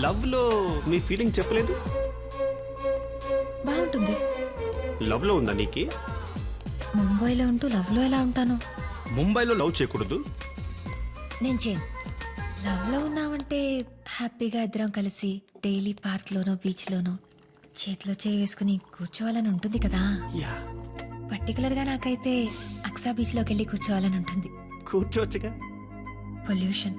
లవ్లో మీ ఫీలింగ్ చెప్పలేదు? బాగుంటుంది. లవ్లో ఉందా నీకి? ముంబైలో ఉంటూ లవ్లో ఎలా ఉంటాను? ముంబైలో లవ్ చేయకూడదు? నేను చేయను. లవ్లో ఉన్నామంటే హ్యాపీగా ఇద్దరం కలిసి డైలీ పార్క్లోనో బీచ్లోనో చేతిలో చేయి వేసుకుని కూర్చోవాలని ఉంటుంది కదా? యా. పర్టికులర్గా నాకైతే అక్సా బీచ్లోకి వెళ్ళి కూర్చోవాలని ఉంటుంది. కూర్చోవచ్చుగా? పొల్యూషన్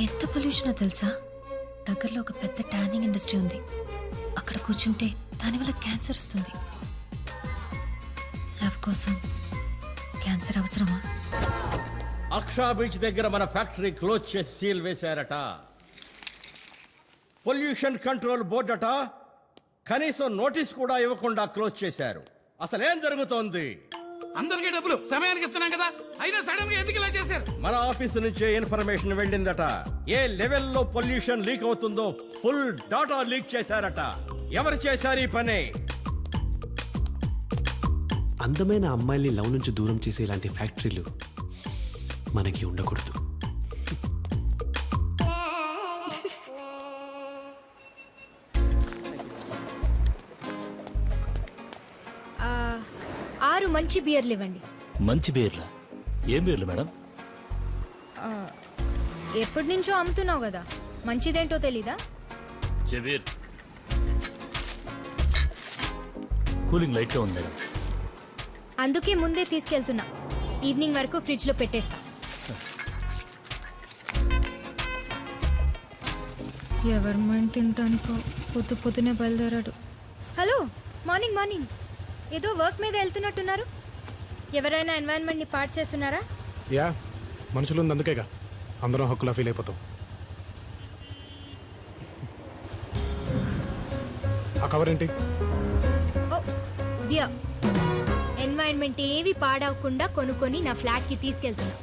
ఎంత పొల్యూషనో తెలుసా? దగ్గరలో ఒక పెద్ద ట్యానింగ్ ఇండస్ట్రీ ఉంది. అక్కడ కూర్చుంటే దానివల్ల క్యాన్సర్ వస్తుంది. లవ్ కోసం క్యాన్సర్ అవసరమా? అక్షా బీచ్ దగ్గర మన ఫ్యాక్టరీ క్లోజ్ చేసి సీల్ వేశారట. పొల్యూషన్ కంట్రోల్ బోర్డ్ అట. కనీసం నోటీస్ కూడా ఇవ్వకుండా క్లోజ్ చేశారు. అసలేం జరుగుతోంది? అందరికీ డబ్బులు. సమయానికి ఇస్తున్నాం కదా. అయినా సడన్గా ఎందుకు ఇలా చేశారు? మన ఆఫీస్ నుంచే ఇన్ఫర్మేషన్ వెళ్ళిందట. ఏ లెవెల్లో పొల్యూషన్ లీక్ అవుతుందో ఫుల్ డాటా లీక్ చేశారట. ఎవరు చేశారు ఈ పని? అందమైన అమ్మాయిల్ని లవ్ నుంచి దూరం చేసే ఇలాంటి ఫ్యాక్టరీలు మనకి ఉండకూడదు. ఆరు మంచి బియర్లు ఇవ్వండి. మంచి బీర్లా? ఏం బీర్లు మేడం? ఎప్పటి నుంచో అమ్ముతున్నావు కదా. మంచిదేంటో తెలీదా? చెబీర్. కూలింగ్ లైట్గా ఉంది మేడం. అందుకే ముందే తీసుకెళ్తున్నా. ఈవినింగ్ వరకు ఫ్రిడ్జ్లో పెట్టేస్తా. ఎవరి మైండ్ తింటానికో పొద్దు పొద్దునే బయలుదేరాడు. Hello morning morning. ఏదో వర్క్ మీద వెళ్తున్నట్టున్నారు. ఎవరైనా ఎన్వైరన్మెంట్ని పాడు చేస్తున్నారా? యా మనుషులు ఉంది అందుకేగా. అందరం హక్కులా ఫీల్ అయిపోతాం. ఆ కవర్ ఏంటి? ఓ ఎన్వైరన్మెంట్ ఏవి పాడవకుండా కొనుక్కొని నా ఫ్లాట్కి తీసుకెళ్తున్నా.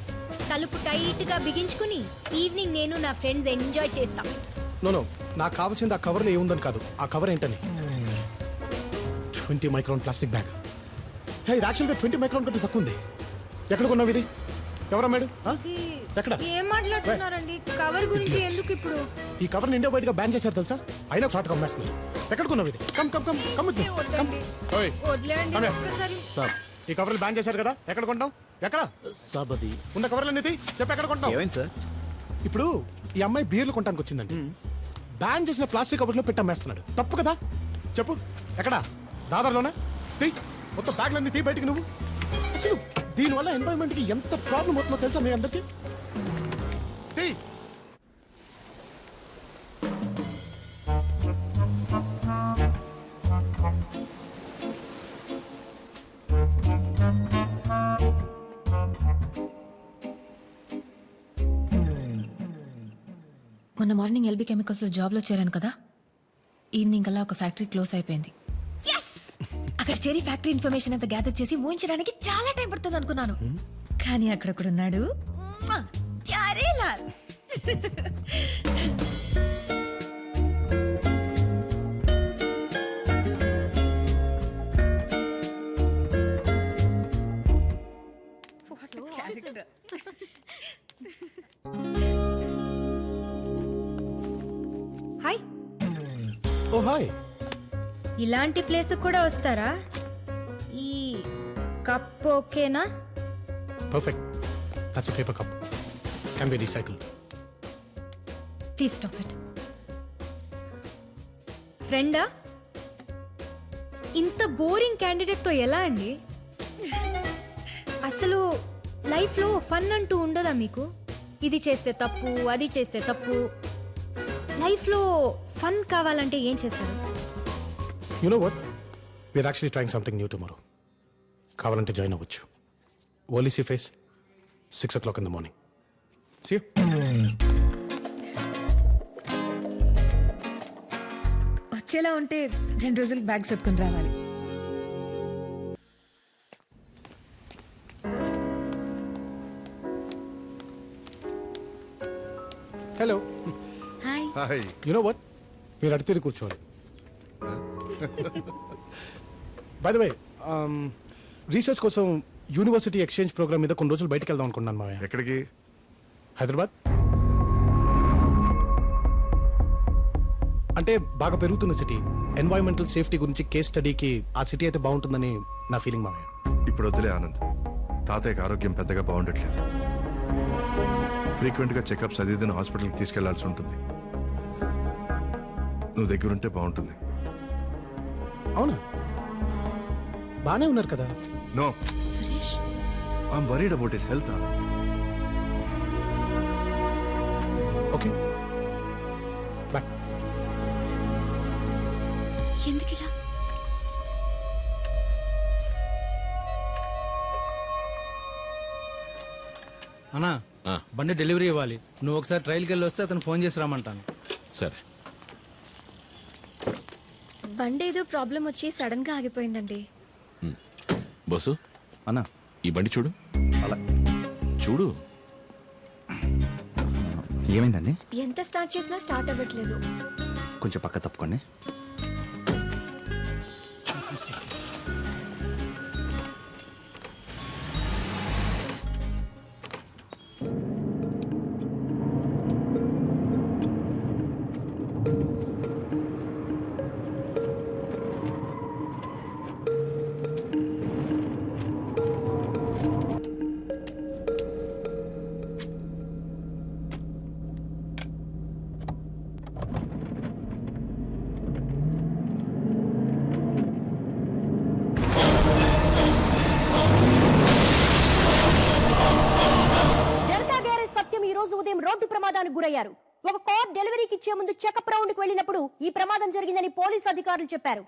తలుపు టైట్గా బిగించుకుని ఈవినింగ్ నేను నా ఫ్రెండ్స్ ఎంజాయ్ చేస్తాం. నో నో నాకు కావాల్సింది ఆ కవర్లో ఏముందని కాదు. ఆ కవర్ ఏంటని? Twenty micron plastic bag. Hey యాక్చువల్గా ట్వంటీ మైక్రాన్ కంటే తక్కువ ఉంది. ఎక్కడ కొన్నావు ఇది? ఎవరా మేడం? ఎక్కడ? ఏం మాట్లాడుతున్నారండి? కవర్ గురించి ఎందుకు ఇప్పుడు? ఈ కవర్ ఇండియా బయటగా బ్యాన్ చేశారు తెలుసా? అయినా షార్ట్ కమ్మేస్తున్నారు ఎక్కడ కొన్నావు ఇది? కమ్ కమ్ కమ్ కమ్ సాబ్ ఈ కవర్లు బ్యాన్ చేశారు కదా? ఎక్కడ కొంటాం ఎక్కడ? సాబ్ అది ఉన్న కవర్లు తీ. చెప్పి ఎక్కడ కొంటాం ఏమైంది సార్ ఇప్పుడు ఈ అమ్మాయి బీర్లు కొనడానికి వచ్చిందండి. బ్యాన్ చేసిన ప్లాస్టిక్ కవర్లో పెట్టమ్మేస్తున్నాడు తప్పు కదా? చెప్పు. ఎక్కడ? దాదాలోనే తీ మొత్తం బ్యాగ్లన్నీ తీ బయటికి నువ్వు. అసలు దీనివల్ల ఎన్వైరన్మెంట్కి ఎంత ప్రాబ్లం అవుతుందో తెలుసా మీ అందరికీ? తీ. మొన్న మార్నింగ్ ఎల్బీ కెమికల్స్లో జాబ్లో చేరాను కదా. ఈవినింగ్ అలా ఒక ఫ్యాక్టరీ క్లోజ్ అయిపోయింది. అక్కడ చేరి ఫ్యాక్టరీ ఇన్ఫర్మేషన్ అంతా గ్యాదర్ చేసి ఊహించడానికి చాలా టైం పడుతుంది అనుకున్నాను. కానీ అక్కడ మ్మా! Pyare Lal. Hi oh hi ఇలాంటి ప్లేస్ కూడా వస్తారా? ఈ కప్ ఓకేనా? Perfect. That's paper cup can be recycle please stop it ఫ్రెండా ఇంత బోరింగ్ క్యాండిడేట్తో ఎలా అండి? అసలు లైఫ్లో ఫన్ అంటూ ఉండదా మీకు? ఇది చేస్తే తప్పు అది చేస్తే తప్పు. లైఫ్లో ఫన్ కావాలంటే ఏం చేస్తారు? You know what we're actually trying something new tomorrow కావాలంటే జాయిన్ అవ్వచ్చు. ఓలీసీ face six o'clock in the morning see వచ్చేలా ఉంటే రెండు రోజులు బ్యాగ్ సర్దుకుని రావాలి. Hello hi you know what మీరు అడితేరి కూర్చోవాలి. బై ద వే రీసెర్చ్ కోసం యూనివర్సిటీ ఎక్స్చేంజ్ ప్రోగ్రామ్ మీద కొన్ని రోజులు బయటకు వెళ్దాం అనుకున్నాను మావయ్య. ఎక్కడికి? హైదరాబాద్. అంటే బాగా పెరుగుతున్న సిటీ ఎన్వైరన్మెంటల్ సేఫ్టీ గురించి కేస్ స్టడీకి ఆ సిటీ అయితే బాగుంటుందని నా ఫీలింగ్ మావయ్య. ఇప్పుడు వద్దులే ఆనంద్. తాతయ్యకి ఆరోగ్యం పెద్దగా బాగుండట్లేదు. ఫ్రీక్వెంట్గా చెకప్స్ అది ఇదని హాస్పిటల్కి తీసుకెళ్ళాల్సి ఉంటుంది. నువ్వు దగ్గరుంటే బాగుంటుంది. అవునా? బాగానే ఉన్నారు కదా? No. Suresh? I'm worried about his health Anand okay bye ఎందుకు ఇలా అన్నా బండి డెలివరీ ఇవ్వాలి. నువ్వు ఒకసారి ట్రైల్కి వెళ్ళి వస్తే అతను ఫోన్ చేసి రమ్మంటాను. సరే. బండి ఏదో ప్రాబ్లం వచ్చి సడన్గా ఆగిపోయిందండి. బస్సు? అన్నా. ఈ బండి చూడు. అలా. చూడు. ఏమైందండి? ఎంత స్టార్ట్ చేసినా స్టార్ట్ అవ్వట్లేదు. కొంచెం పక్క తప్పుకోండి. ఈ రోజు ఉదయం రోడ్డు ప్రమాదానికి గురయ్యారు. ఒక కార్ డెలివరీకి ఇచ్చే ముందు చెకప్ రౌండ్కి వెళ్ళినప్పుడు ఈ ప్రమాదం జరిగిందని పోలీసు అధికారులు చెప్పారు.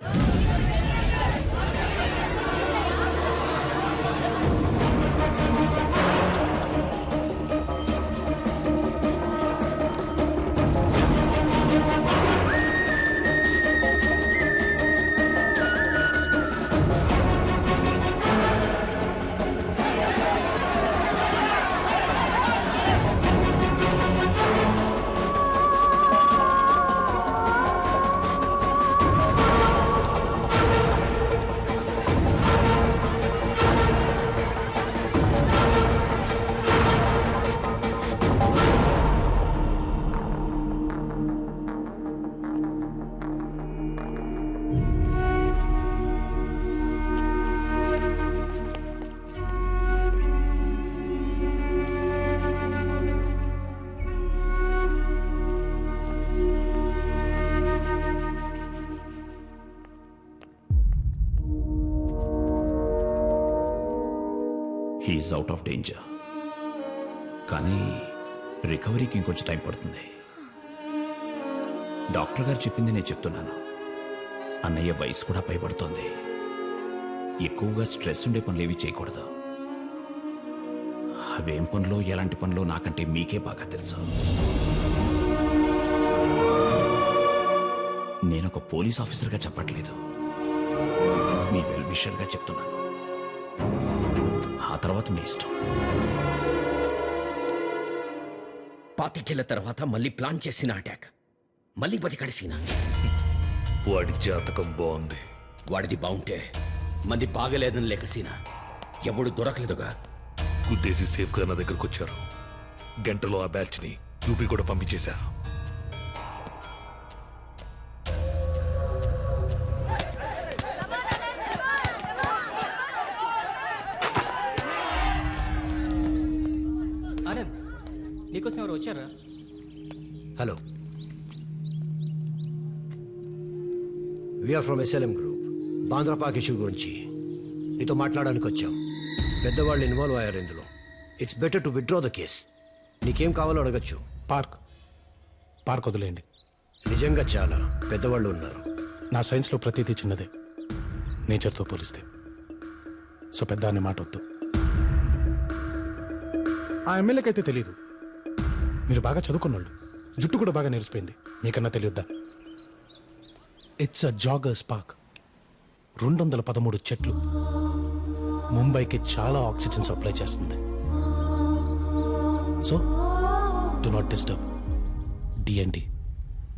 హీఈస్ అవుట్ ఆఫ్ డేంజర్ కానీ రికవరీకి ఇంకొంచెం టైం పడుతుంది. డాక్టర్ గారు చెప్పింది నేను చెప్తున్నాను. అన్నయ్య వయసు కూడా భయపడుతోంది. ఎక్కువగా స్ట్రెస్ ఉండే పనులు ఏవి చేయకూడదు. అవేం పనులు ఎలాంటి పనులు నాకంటే మీకే బాగా తెలుసు. నేను ఒక పోలీస్ ఆఫీసర్గా చెప్పట్లేదు. మీ వెల్విషర్గా చెప్తున్నాను. తర్వాత మీ ఇష్టం. పాతికేళ్ళ తర్వాత మళ్ళీ ప్లాన్ చేసిన అటాక్. మళ్ళీ బతికడిసిన వాడి జాతకం బాగుంది. వాడిది బాగుంటే మంది బాగలేదని లేక సీనా. ఎవడు దొరకలేదుగా. గుద్దేసి సేఫ్గా నా దగ్గరకు వచ్చారు గంటలో ఆ బ్యాచ్ని యూపీ కూడా పంపించేశా. ఎవరు వచ్చారా? Hello we're from SLM group బాంద్రాపాక్ issue గురించి నీతో మాట్లాడడానికి వచ్చాం. పెద్దవాళ్ళు ఇన్వాల్వ్ అయ్యారు ఇందులో. It's better to withdraw the case నీకేం కావాలో అడగచ్చు. పార్క్ పార్క్ వదిలేయండి. నిజంగా చాలా పెద్దవాళ్ళు ఉన్నారు. నా సైన్స్లో ప్రతిదీ చిన్నదే. నేచర్తో పోలిస్తే. సో పెద్ద అనే మాట వద్దు ఆ ఎమ్మెల్యేకి అయితే తెలియదు మీరు బాగా చదువుకున్నోళ్ళు. జుట్టు కూడా బాగా నేర్చిపోయింది. మీకన్నా తెలియద్దా? ఇట్స్ అ జాగర్స్ పార్క్ రెండు వందల పదమూడు చెట్లు. ముంబైకి చాలా ఆక్సిజన్ సప్లై చేస్తుంది. So do not disturb DND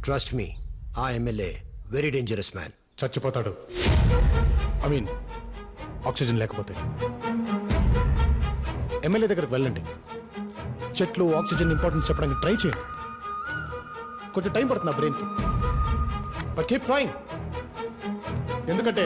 trust me ఆ ఎమ్మెల్యే వెరీ డేంజరస్ మ్యాన్ చచ్చిపోతాడు. ఐ మీన్ ఆక్సిజన్ లేకపోతే. ఎమ్మెల్యే దగ్గరికి వెళ్ళండి. చెట్లు ఆక్సిజన్ ఇంపార్టెన్స్ చెప్పడానికి ట్రై చేయండి. కొంచెం టైం పడుతుంది నా బ్రెయిన్కి బట్ కీప్ ట్రైంగ్ ఎందుకంటే